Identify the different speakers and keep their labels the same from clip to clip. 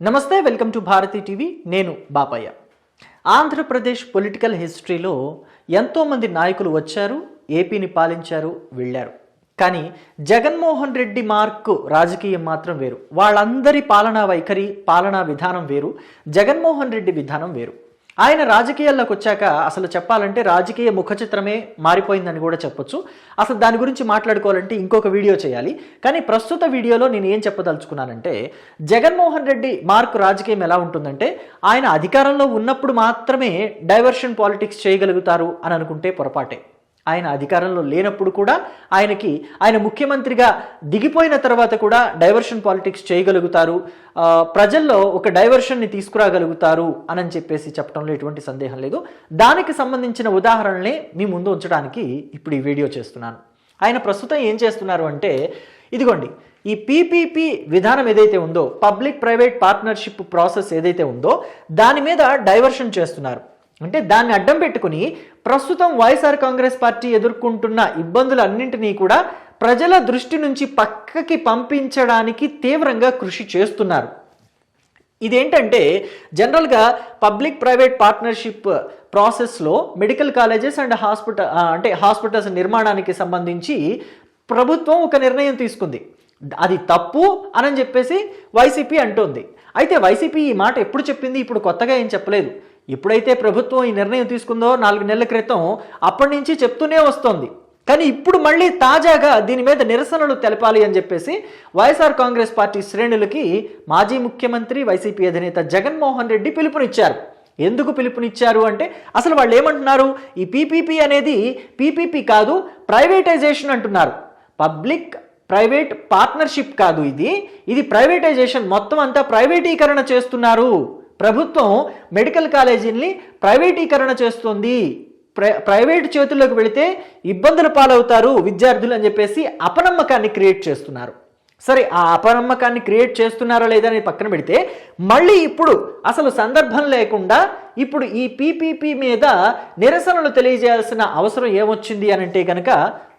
Speaker 1: నమస్తే welcome to Bharati TV. నేను Bapayya. Andhra Pradesh political హిస్టరీలో ఎంతోమంది నాయకులు వచ్చారు ఏపీని పాలించారు వెళ్ళారు. కానీ జగన్మోహన్ రెడ్డి మార్క్ రాజకీయం మాత్రం వేరు. వాళ్ళందరి పాలనా వైఖరి పాలనా విధానం వేరు జగన్మోహన్ రెడ్డి విధానం వేరు. ఆయన రాజకీయాల్లోకి వచ్చాక అసలు చెప్పాలంటే రాజకీయ ముఖ చిత్రమే మారిపోయిందని కూడా చెప్పొచ్చు. అసలు దాని గురించి మాట్లాడుకోవాలంటే ఇంకొక వీడియో చేయాలి. కానీ ప్రస్తుత వీడియోలో నేను ఏం చెప్పదలుచుకున్నానంటే జగన్మోహన్ రెడ్డి మార్క్ రాజకీయం ఎలా ఉంటుందంటే ఆయన అధికారంలో ఉన్నప్పుడు మాత్రమే డైవర్షన్ పాలిటిక్స్ చేయగలుగుతారు అని అనుకుంటే పొరపాటే. ఆయన అధికారంలో లేనప్పుడు కూడా ఆయనకి ఆయన ముఖ్యమంత్రిగా దిగిపోయిన తర్వాత కూడా డైవర్షన్ పాలిటిక్స్ చేయగలుగుతారు. ప్రజల్లో ఒక డైవర్షన్ని తీసుకురాగలుగుతారు అని చెప్పేసి చెప్పడంలో ఎటువంటి సందేహం లేదు. దానికి సంబంధించిన ఉదాహరణలే మీ ముందు ఉంచడానికి ఇప్పుడు ఈ వీడియో చేస్తున్నాను. ఆయన ప్రస్తుతం ఏం చేస్తున్నారు అంటే ఇదిగోండి ఈ పీపీపీ విధానం ఏదైతే ఉందో పబ్లిక్ ప్రైవేట్ పార్ట్నర్షిప్ ప్రాసెస్ ఏదైతే ఉందో దాని మీద డైవర్షన్ చేస్తున్నారు. అంటే దాన్ని అడ్డం పెట్టుకుని ప్రస్తుతం వైఎస్ఆర్ కాంగ్రెస్ పార్టీ ఎదుర్కొంటున్న ఇబ్బందులన్నింటినీ కూడా ప్రజల దృష్టి నుంచి పక్కకి పంపించడానికి తీవ్రంగా కృషి చేస్తున్నారు. ఇదేంటంటే జనరల్గా పబ్లిక్ ప్రైవేట్ పార్ట్నర్షిప్ ప్రాసెస్లో మెడికల్ కాలేజెస్ అండ్ హాస్పిటల్ అంటే హాస్పిటల్స్ నిర్మాణానికి సంబంధించి ప్రభుత్వం ఒక నిర్ణయం తీసుకుంది. అది తప్పు అని చెప్పేసి వైసీపీ అంటోంది. అయితే వైసీపీ ఈ మాట ఎప్పుడు చెప్పింది? ఇప్పుడు కొత్తగా ఏం చెప్పలేదు. ఎప్పుడైతే ప్రభుత్వం ఈ నిర్ణయం తీసుకుందో నాలుగు నెలల క్రితం అప్పటి నుంచి చెప్తూనే వస్తోంది. కానీ ఇప్పుడు మళ్ళీ తాజాగా దీని మీద నిరసనలు తెలపాలి అని చెప్పేసి వైఎస్ఆర్ కాంగ్రెస్ పార్టీ శ్రేణులకి మాజీ ముఖ్యమంత్రి వైసీపీ అధినేత జగన్మోహన్ రెడ్డి పిలుపునిచ్చారు. ఎందుకు పిలుపునిచ్చారు అంటే అసలు వాళ్ళు ఏమంటున్నారు? ఈ పీపీపీ అనేది పీపీపీ కాదు ప్రైవేటైజేషన్ అంటున్నారు. పబ్లిక్ ప్రైవేట్ పార్ట్నర్షిప్ కాదు ఇది. ఇది ప్రైవేటైజేషన్. మొత్తం అంతా ప్రైవేటీకరణ చేస్తున్నారు. ప్రభుత్వం మెడికల్ కాలేజీని ప్రైవేటీకరణ చేస్తుంది. ప్రై ప్రైవేట్ చేతుల్లోకి వెళితే ఇబ్బందుల పాలవుతారు విద్యార్థులు అని చెప్పేసి అపనమ్మకాన్ని క్రియేట్ చేస్తున్నారు. సరే ఆ అపనమ్మకాన్ని క్రియేట్ చేస్తున్నారా లేదా అని పక్కన పెడితే మళ్ళీ ఇప్పుడు అసలు సందర్భం లేకుండా ఇప్పుడు ఈ పీపీపీ మీద నిరసనలు తెలియజేయాల్సిన అవసరం ఏమొచ్చింది అని అంటే కనుక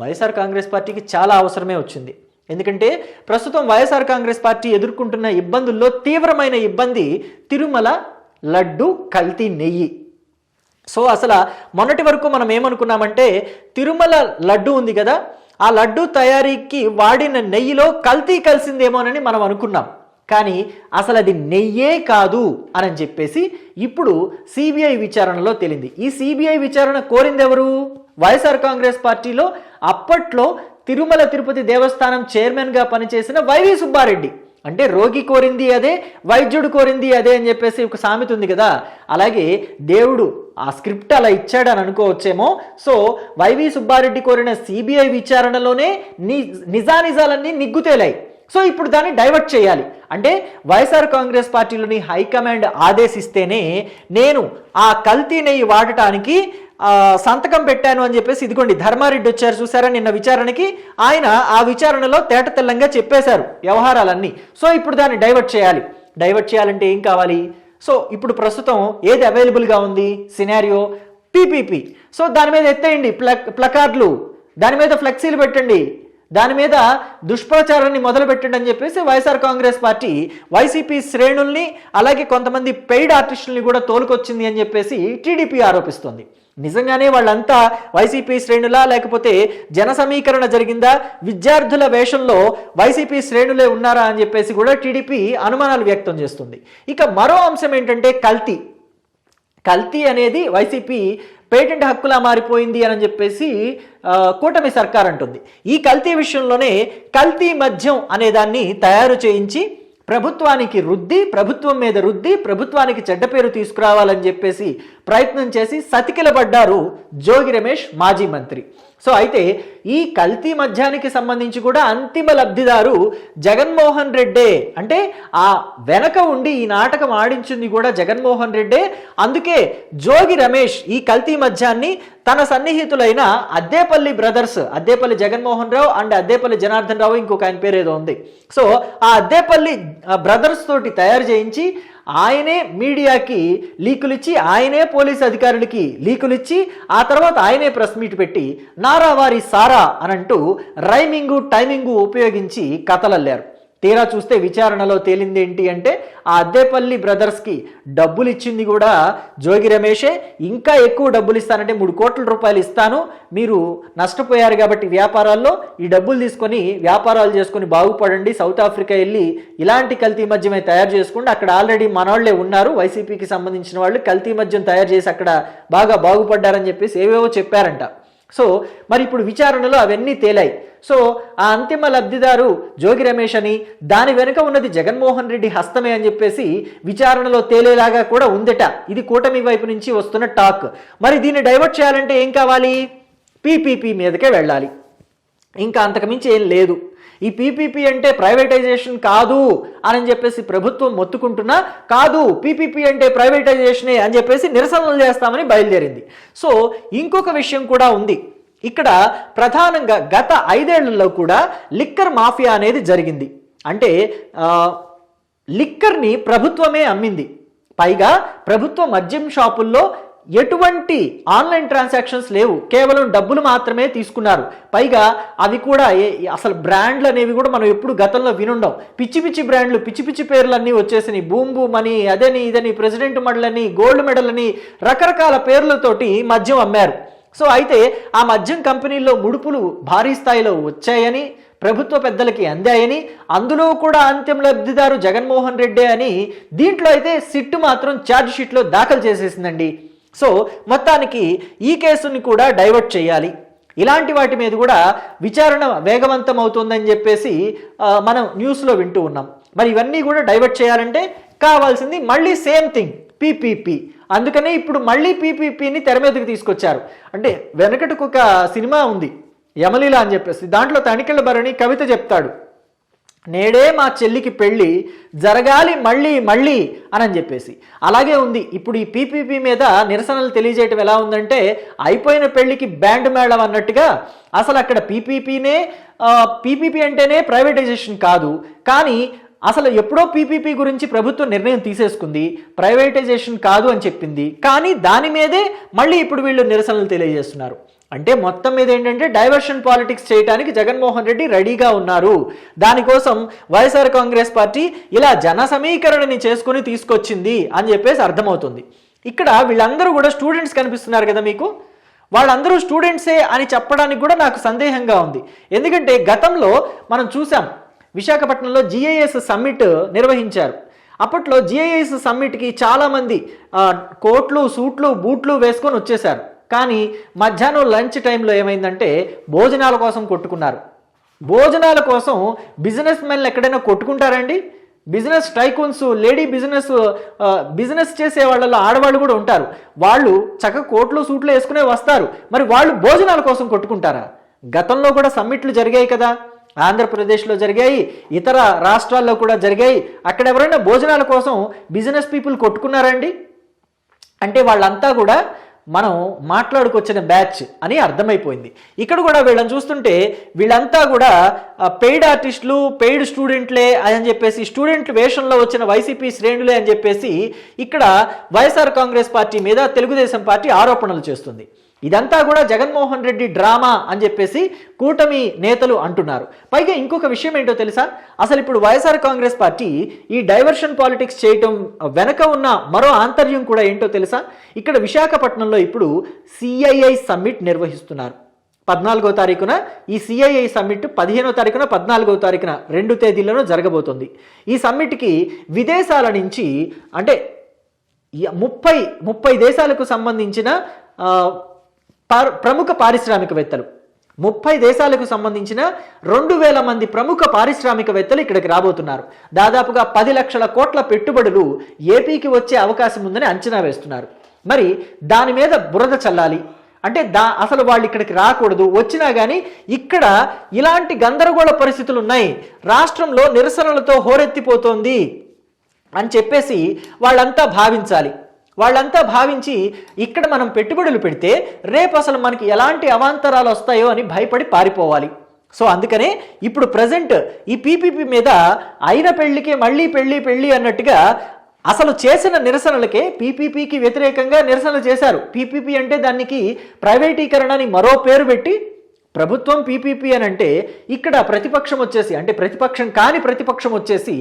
Speaker 1: వైఎస్ఆర్ కాంగ్రెస్ పార్టీకి చాలా అవసరమే వచ్చింది. ఎందుకంటే ప్రస్తుతం వైఎస్ఆర్ కాంగ్రెస్ పార్టీ ఎదుర్కొంటున్న ఇబ్బందుల్లో తీవ్రమైన ఇబ్బంది తిరుమల లడ్డు కల్తీ నెయ్యి. సో అసలు మొన్నటి వరకు మనం ఏమనుకున్నామంటే తిరుమల లడ్డు ఉంది కదా ఆ లడ్డు తయారీకి వాడిన నెయ్యిలో కల్తీ కలిసిందేమోనని మనం అనుకున్నాం. కానీ అసలు అది నెయ్యే కాదు అని చెప్పేసి ఇప్పుడు సిబిఐ విచారణలో తేలింది. ఈ సిబిఐ విచారణ కోరింది ఎవరు వైఎస్ఆర్ కాంగ్రెస్ పార్టీలో అప్పట్లో తిరుమల తిరుపతి దేవస్థానం చైర్మన్గా పనిచేసిన వైవి సుబ్బారెడ్డి. అంటే రోగి కోరింది అదే వైద్యుడు కోరింది అదే అని చెప్పేసి ఒక సామెత ఉంది కదా. అలాగే దేవుడు ఆ స్క్రిప్ట్ అలా ఇచ్చాడని అనుకోవచ్చేమో. సో వైవి సుబ్బారెడ్డి కోరిన సిబిఐ విచారణలోనే ని నిజానిజాలన్నీ నిగ్గుతేలాయి. సో ఇప్పుడు దాన్ని డైవర్ట్ చేయాలి. అంటే వైఎస్ఆర్ కాంగ్రెస్ పార్టీలోని హైకమాండ్ ఆదేశిస్తేనే నేను ఆ కల్తీ నెయ్యి వాడటానికి సంతకం పెట్టాను అని చెప్పేసి ఇదిగోండి ధర్మారెడ్డి వచ్చారు చూసారా నిన్న విచారణకి? ఆయన ఆ విచారణలో తేట తెల్లంగా చెప్పేశారు వ్యవహారాలన్నీ. సో ఇప్పుడు దాన్ని డైవర్ట్ చేయాలి. డైవర్ట్ చేయాలంటే ఏం కావాలి? సో ఇప్పుడు ప్రస్తుతం ఏది అవైలబుల్గా ఉంది? Scenario PPP. సో దాని మీద ఎత్తేయండి ప్ల ప్లకార్డులు. దాని మీద ఫ్లెక్సీలు పెట్టండి. దాని మీద దుష్ప్రచారాన్ని మొదలుపెట్టండి అని చెప్పేసి వైఎస్ఆర్ కాంగ్రెస్ పార్టీ వైసీపీ శ్రేణుల్ని అలాగే కొంతమంది పెయిడ్ ఆర్టిస్టుల్ని కూడా తోలుకొచ్చింది అని చెప్పేసి టీడీపీ ఆరోపిస్తోంది. నిజంగానే వాళ్ళంతా వైసీపీ శ్రేణులా లేకపోతే జన సమీకరణ జరిగిందా? విద్యార్థుల వేషంలో వైసీపీ శ్రేణులే ఉన్నారా అని చెప్పేసి కూడా టీడీపీ అనుమానాలు వ్యక్తం చేస్తుంది. ఇక మరో అంశం ఏంటంటే కల్తీ. కల్తీ అనేది వైసీపీ పేటెంట్ హక్కులా మారిపోయింది అని చెప్పేసి కూటమి సర్కార్ అంటుంది. ఈ కల్తీ విషయంలోనే కల్తీ మద్యం అనే దాన్ని తయారు చేయించి ప్రభుత్వానికి రుద్ది ప్రభుత్వం మీద రుద్ది ప్రభుత్వానికి చెడ్డ పేరు తీసుకురావాలని చెప్పేసి ప్రయత్నం చేసి సతికిలబడ్డారు జోగి రమేష్ మాజీ మంత్రి. సో అయితే ఈ కల్తీ మద్యానికి సంబంధించి కూడా అంతిమ లబ్ధిదారు జగన్మోహన్ రెడ్డే. అంటే ఆ వెనక ఉండి ఈ నాటకం ఆడించింది కూడా జగన్మోహన్ రెడ్డే. అందుకే జోగి రమేష్ ఈ కల్తీ మద్యాన్ని తన సన్నిహితులైన అద్దేపల్లి బ్రదర్స్ అద్దేపల్లి జగన్మోహన్ రావు అండ్ అద్దేపల్లి జనార్దన్ రావు ఇంకొక ఆయన పేరు ఏదో ఉంది. సో ఆ అద్దేపల్లి బ్రదర్స్ తోటి తయారు చేయించి ఆయనే మీడియాకి లీకులిచ్చి ఆయనే పోలీస్ అధికారులకి లీకులిచ్చి ఆ తర్వాత ఆయనే ప్రెస్ మీట్ పెట్టి నారా వారి సారా అనంటూ రైమింగు టైమింగు ఉపయోగించి కథలల్లారు. తీరా చూస్తే విచారణలో తేలింది ఏంటి అంటే ఆ అద్దేపల్లి బ్రదర్స్కి డబ్బులు ఇచ్చింది కూడా జోగి రమేషే. ఇంకా ఎక్కువ డబ్బులు ఇస్తానంటే మూడు కోట్ల రూపాయలు ఇస్తాను. మీరు నష్టపోయారు కాబట్టి వ్యాపారాల్లో ఈ డబ్బులు తీసుకొని వ్యాపారాలు చేసుకొని బాగుపడండి. సౌత్ ఆఫ్రికా వెళ్ళి ఇలాంటి కల్తీ మద్యమే తయారు చేసుకోండి. అక్కడ ఆల్రెడీ మనోళ్ళే ఉన్నారు. వైసీపీకి సంబంధించిన వాళ్ళు కల్తీ మద్యం తయారు చేసి అక్కడ బాగా బాగుపడ్డారని చెప్పేసి ఏవేవో చెప్పారంట. సో మరి ఇప్పుడు విచారణలో అవన్నీ తేలాయి. సో ఆ అంతిమ లబ్ధిదారు జోగి రమేష్ అని దాని వెనుక ఉన్నది జగన్మోహన్ రెడ్డి హస్తమే అని చెప్పేసి విచారణలో తేలేలాగా కూడా ఉందట. ఇది కూటమి వైపు నుంచి వస్తున్న టాక్. మరి దీన్ని డైవర్ట్ చేయాలంటే ఏం కావాలి? పీపీపీ మీదకే వెళ్ళాలి. ఇంకా అంతకుమించి ఏం లేదు. ఈ పీపీపీ అంటే ప్రైవేటైజేషన్ కాదు అని చెప్పేసి ప్రభుత్వం మొత్తుకుంటున్నా కాదు పీపీపీ అంటే ప్రైవేటైజేషనే అని చెప్పేసి నిరసనలు చేస్తామని బయలుదేరింది. సో ఇంకొక విషయం కూడా ఉంది. ఇక్కడ ప్రధానంగా గత ఐదేళ్ళలో కూడా లిక్కర్ మాఫియా అనేది జరిగింది. అంటే లిక్కర్ని ప్రభుత్వమే అమ్మింది. పైగా ప్రభుత్వ మద్యం షాపుల్లో ఎటువంటి ఆన్లైన్ ట్రాన్సాక్షన్స్ లేవు. కేవలం డబ్బులు మాత్రమే తీసుకున్నారు. పైగా అవి కూడా అసలు బ్రాండ్లు అనేవి కూడా మనం ఎప్పుడు గతంలో వినుండం పిచ్చి పిచ్చి బ్రాండ్లు పిచ్చి పిచ్చి పేర్లన్నీ వచ్చేసినాయి. బూమ్ బూమ్ అని అదని ఇదని ప్రెసిడెంట్ మెడల్ అని గోల్డ్ మెడల్ అని రకరకాల పేర్లతోటి మద్యం అమ్మారు. సో అయితే ఆ మద్యం కంపెనీల్లో ముడుపులు భారీ స్థాయిలో వచ్చాయని ప్రభుత్వ పెద్దలకి అందాయని అందులో కూడా అంతిమ లబ్ధిదారు జగన్మోహన్ రెడ్డి అని దీంట్లో అయితే సిట్టు మాత్రం ఛార్జ్ షీట్లో దాఖలు చేసేసిందండి. సో మొత్తానికి ఈ కేసుని కూడా డైవర్ట్ చేయాలి. ఇలాంటి వాటి మీద కూడా విచారణ వేగవంతం అవుతుందని చెప్పేసి మనం న్యూస్లో వింటూ ఉన్నాం. మరి ఇవన్నీ కూడా డైవర్ట్ చేయాలంటే కావాల్సింది మళ్ళీ సేమ్ థింగ్ పీపీపీ. అందుకనే ఇప్పుడు మళ్ళీ పీపీపీని తెర మీదకి తీసుకొచ్చారు. అంటే వెనకటికి ఒక సినిమా ఉంది యమలీల అని చెప్పేసి. దాంట్లో తనికెళ్ళ భరణి కవిత చెప్తాడు. నేడే మా చెల్లికి పెళ్ళి జరగాలి మళ్ళీ మళ్ళీ అని చెప్పేసి. అలాగే ఉంది. ఇప్పుడు ఈ పీపీపీ మీద నిరసనలు తెలియజేయటం ఎలా ఉందంటే అయిపోయిన పెళ్ళికి బ్యాండ్ మేళం అన్నట్టుగా అసలు అక్కడ పీపీపీనే పీపీపీ అంటేనే ప్రైవేటైజేషన్ కాదు. కానీ అసలు ఎప్పుడో పీపీపీ గురించి ప్రభుత్వం నిర్ణయం తీసేసుకుంది ప్రైవేటైజేషన్ కాదు అని చెప్పింది. కానీ దాని మీదే మళ్ళీ ఇప్పుడు వీళ్ళు నిరసనలు తెలియజేస్తున్నారు. అంటే మొత్తం మీద ఏంటంటే డైవర్షన్ పాలిటిక్స్ చేయడానికి జగన్మోహన్ రెడ్డి రెడీగా ఉన్నారు. దానికోసం వైఎస్ఆర్ కాంగ్రెస్ పార్టీ ఇలా జన సమీకరణని చేసుకుని తీసుకొచ్చింది అని చెప్పేసి అర్థమవుతుంది. ఇక్కడ వీళ్ళందరూ కూడా స్టూడెంట్స్ కనిపిస్తున్నారు కదా మీకు? వాళ్ళందరూ స్టూడెంట్సే అని చెప్పడానికి కూడా నాకు సందేహంగా ఉంది. ఎందుకంటే గతంలో మనం చూసాం విశాఖపట్నంలో జిఐఎస్ సమ్మిట్ నిర్వహించారు. అప్పట్లో జిఐఎస్ సమ్మిట్కి చాలామంది కోట్లు సూట్లు బూట్లు వేసుకొని వచ్చేసారు కానీ మధ్యాహ్నం లంచ్ టైంలో ఏమైందంటే భోజనాల కోసం కొట్టుకున్నారు. భోజనాల కోసం బిజినెస్ మెన్లు ఎక్కడైనా కొట్టుకుంటారండి? Business tycoons lady business business చేసే వాళ్ళలో ఆడవాళ్ళు కూడా ఉంటారు. వాళ్ళు చక్క కోట్లు సూట్లు వేసుకునే వస్తారు. మరి వాళ్ళు భోజనాల కోసం కొట్టుకుంటారా? గతంలో కూడా సమ్మిట్లు జరిగాయి కదా. ఆంధ్రప్రదేశ్లో జరిగాయి ఇతర రాష్ట్రాల్లో కూడా జరిగాయి. అక్కడ ఎవరైనా భోజనాల కోసం బిజినెస్ పీపుల్ కొట్టుకున్నారండి? అంటే వాళ్ళంతా కూడా మనం మాట్లాడుకొచ్చిన బ్యాచ్ అని అర్థమైపోయింది. ఇక్కడ కూడా వీళ్ళని చూస్తుంటే వీళ్ళంతా కూడా పెయిడ్ ఆర్టిస్టులు పెయిడ్ స్టూడెంట్లే అని చెప్పేసి స్టూడెంట్ వేషంలో వచ్చిన వైసీపీ శ్రేణులే అని చెప్పేసి ఇక్కడ వైఎస్ఆర్ కాంగ్రెస్ పార్టీ మీద తెలుగుదేశం పార్టీ ఆరోపణలు చేస్తుంది. ఇదంతా కూడా జగన్మోహన్ రెడ్డి డ్రామా అని చెప్పేసి కూటమి నేతలు అంటున్నారు. పైగా ఇంకొక విషయం ఏంటో తెలుసా? అసలు ఇప్పుడు వైఎస్ఆర్ కాంగ్రెస్ పార్టీ ఈ డైవర్షన్ పాలిటిక్స్ చేయటం వెనక ఉన్న మరో ఆంతర్యం కూడా ఏంటో తెలుసా? ఇక్కడ విశాఖపట్నంలో ఇప్పుడు సిఐఐ సమ్మిట్ నిర్వహిస్తున్నారు. పద్నాలుగో తారీఖున ఈ సిఐఐ సమ్మిట్ పదిహేనో తారీఖున పద్నాలుగో తారీఖున రెండు తేదీలను జరగబోతుంది. ఈ సమ్మిట్కి విదేశాల నుంచి అంటే ముప్పై ముప్పై దేశాలకు సంబంధించిన ప్రముఖ పారిశ్రామికవేత్తలు. ముప్పై దేశాలకు సంబంధించిన రెండు వేల మంది ప్రముఖ పారిశ్రామికవేత్తలు ఇక్కడికి రాబోతున్నారు. దాదాపుగా పది లక్షల కోట్ల పెట్టుబడులు ఏపీకి వచ్చే అవకాశం ఉందని అంచనా వేస్తున్నారు. మరి దాని మీద బురద చల్లాలి. అంటే దా అసలు వాళ్ళు ఇక్కడికి రాకూడదు. వచ్చినా కానీ ఇక్కడ ఇలాంటి గందరగోళ పరిస్థితులు ఉన్నాయి. రాష్ట్రంలో నిరసనలతో హోరెత్తిపోతోంది అని చెప్పేసి వాళ్ళంతా భావించాలి. వాళ్ళంతా భావించి ఇక్కడ మనం పెట్టుబడులు పెడితే రేపు అసలు మనకి ఎలాంటి అవాంతరాలు వస్తాయో అని భయపడి పారిపోవాలి. సో అందుకనే ఇప్పుడు ప్రజెంట్ ఈ పీపీపీ మీద అయిన పెళ్ళికి మళ్ళీ పెళ్ళి పెళ్ళి అన్నట్టుగా అసలు చేసిన నిరసనలకే పీపీపీకి వ్యతిరేకంగా నిరసనలు చేశారు. పీపీపీ అంటే దానికి ప్రైవేటీకరణ అని మరో పేరు పెట్టి ప్రభుత్వం పీపీపీ అని అంటే ఇక్కడ ప్రతిపక్షం వచ్చేసి అంటే ప్రతిపక్షం కాని ప్రతిపక్షం వచ్చేసి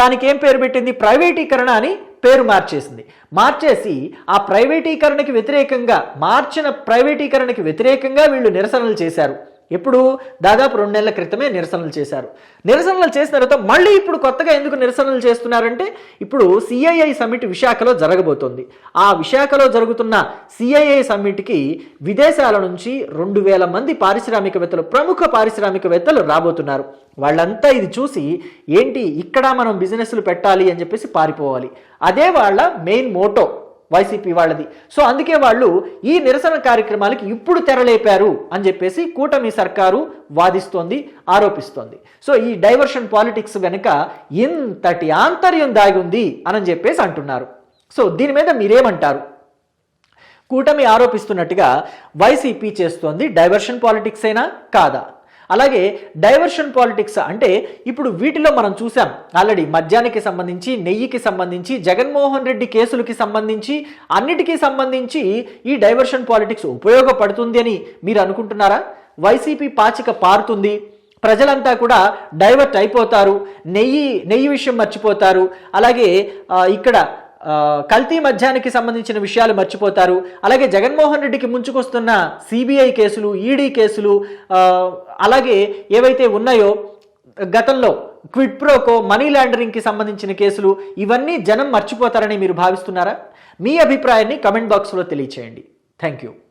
Speaker 1: దానికి ఏం పేరు పెట్టింది? ప్రైవేటీకరణ అని పేరు మార్చేసింది. మార్చేసి ఆ ప్రైవేటీకరణకి వ్యతిరేకంగా మార్చిన ప్రైవేటీకరణకి వ్యతిరేకంగా వీళ్ళు నిరసనలు చేశారు. ఎప్పుడు? దాదాపు రెండు నెలల క్రితమే నిరసనలు చేశారు. నిరసనలు చేసిన తర్వాత మళ్ళీ ఇప్పుడు కొత్తగా ఎందుకు నిరసనలు చేస్తున్నారంటే ఇప్పుడు సిఐఐ సమ్మిట్ విశాఖలో జరగబోతోంది. ఆ విశాఖలో జరుగుతున్న సిఐఐ సమ్మిట్కి విదేశాల నుంచి రెండు వేల మంది పారిశ్రామికవేత్తలు ప్రముఖ పారిశ్రామికవేత్తలు రాబోతున్నారు. వాళ్ళంతా ఇది చూసి ఏంటి ఇక్కడ మనం బిజినెస్లు పెట్టాలి అని చెప్పేసి పారిపోవాలి. అదే వాళ్ళ మెయిన్ మోటో. వైసీపీ వాళ్ళది. సో అందుకే వాళ్ళు ఈ నిరసన కార్యక్రమాలకి ఇప్పుడు తెరలేపారు అని చెప్పేసి కూటమి సర్కారు వాదిస్తోంది ఆరోపిస్తోంది. సో ఈ డైవర్షన్ పాలిటిక్స్ వెనుక ఇంతటి ఆంతర్యం దాగి ఉంది అని చెప్పేసి అంటున్నారు. సో దీని మీద మీరేమంటారు? కూటమి ఆరోపిస్తున్నట్టుగా వైసీపీ చేస్తోంది డైవర్షన్ పాలిటిక్స్ అయినా కాదా? అలాగే డైవర్షన్ పాలిటిక్స్ అంటే ఇప్పుడు వీటిలో మనం చూసాం ఆల్రెడీ మద్యానికి సంబంధించి నెయ్యికి సంబంధించి జగన్మోహన్ రెడ్డి కేసులకి సంబంధించి అన్నిటికీ సంబంధించి ఈ డైవర్షన్ పాలిటిక్స్ ఉపయోగపడుతుంది అని మీరు అనుకుంటున్నారా? వైసీపీ పాచిక పారుతుంది. ప్రజలంతా కూడా డైవర్ట్ అయిపోతారు. నెయ్యి నెయ్యి విషయం మర్చిపోతారు. అలాగే ఇక్కడ కల్తీ మధ్యానికి సంబంధించిన విషయాలు మర్చిపోతారు. అలాగే జగన్మోహన్ రెడ్డికి ముంచుకొస్తున్న సిబిఐ కేసులు ఈడీ కేసులు అలాగే ఏవైతే ఉన్నాయో గతంలో క్విడ్ ప్రోకో మనీ లాండరింగ్కి సంబంధించిన కేసులు ఇవన్నీ జనం మర్చిపోతారని మీరు భావిస్తున్నారా? మీ అభిప్రాయాన్ని కమెంట్ బాక్స్లో తెలియచేయండి. Thank you.